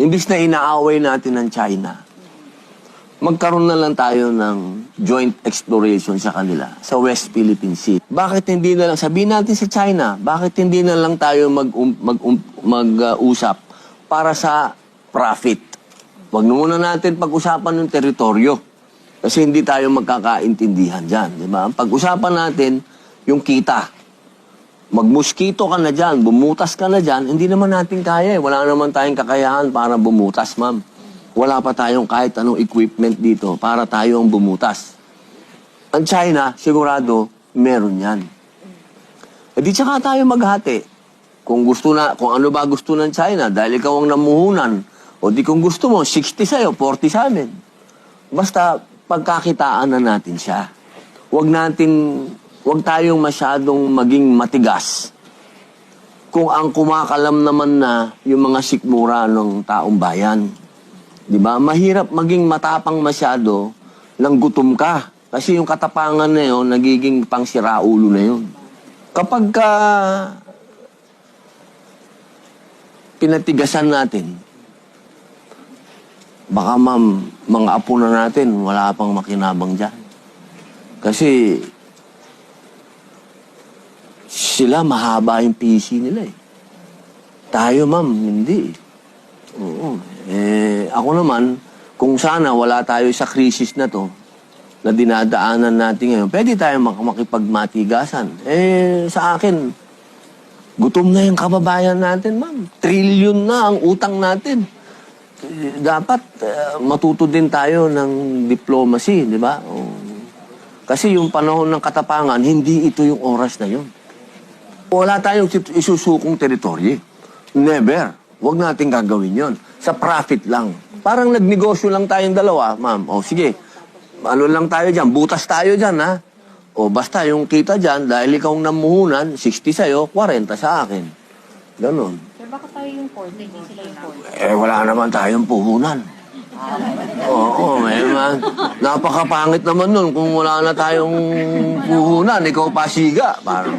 imbis na inaaway natin ng China, magkaroon na lang tayo ng joint exploration sa kanila sa West Philippine Sea. Bakit hindi na lang, sabihin natin sa China, bakit hindi na lang tayo mag-usap mag, mag-usap para sa profit? Huwag na muna natin pag-usapan ng teritoryo. Kasi hindi tayo magkakaintindihan dyan. Di ba? Pag-usapan natin yung kita. Magmuskito ka na dyan, bumutas ka na dyan, hindi naman natin kaya eh. Wala naman tayong kakayahan para bumutas, ma'am. Wala pa tayong kahit anong equipment dito para tayo ang bumutas. Ang China, sigurado, meron yan. E di tsaka tayo maghati. Kung gusto na, kung ano ba gusto ng China, dahil ikaw ang namuhunan, o di kung gusto mo, 60 sa'yo, 40 sa amin. Basta, pagkakitaan na natin siya. Huwag natin, huwag tayong masyadong maging matigas. Kung ang kumakalam naman na yung mga sikmura ng taong bayan. Di ba? Mahirap maging matapang masyado nang gutom ka. Kasi yung katapangan na yun, nagiging pangsiraulo na yun. Kapag ka pinatigasan natin, baka ma'am, mga apo na natin, wala pang makinabang dyan. Kasi sila mahaba yung PC nila eh. Tayo ma'am, hindi. Oo. Eh, ako naman, kung sana wala tayo sa krisis na to, na dinadaanan natin ngayon, pwede tayo mak- makipagmatigasan. Eh, sa akin, gutom na yung kababayan natin, ma'am. Trillion na ang utang natin. Eh, Dapat eh, matuto din tayo ng diplomacy, di ba? Kasi yung panahon ng katapangan, hindi ito yung oras na yun. Wala tayong isusukong teritoryo. Never. Huwag natin gagawin yon. Sa profit lang. Parang nagnegosyo lang tayong dalawa, ma'am. O sige, ano lang tayo dyan, butas tayo dyan, ha? O basta yung kita dyan, dahil ikaw ang namuhunan, 60 sa'yo, 40 sa akin. Ganon. Sir, baka tayo yung 40, hindi sila yung 40. Eh, wala naman tayong puhunan. Oo, eh, man. Napakapangit naman nun kung wala na tayong puhunan. Ikaw pasiga. Parang,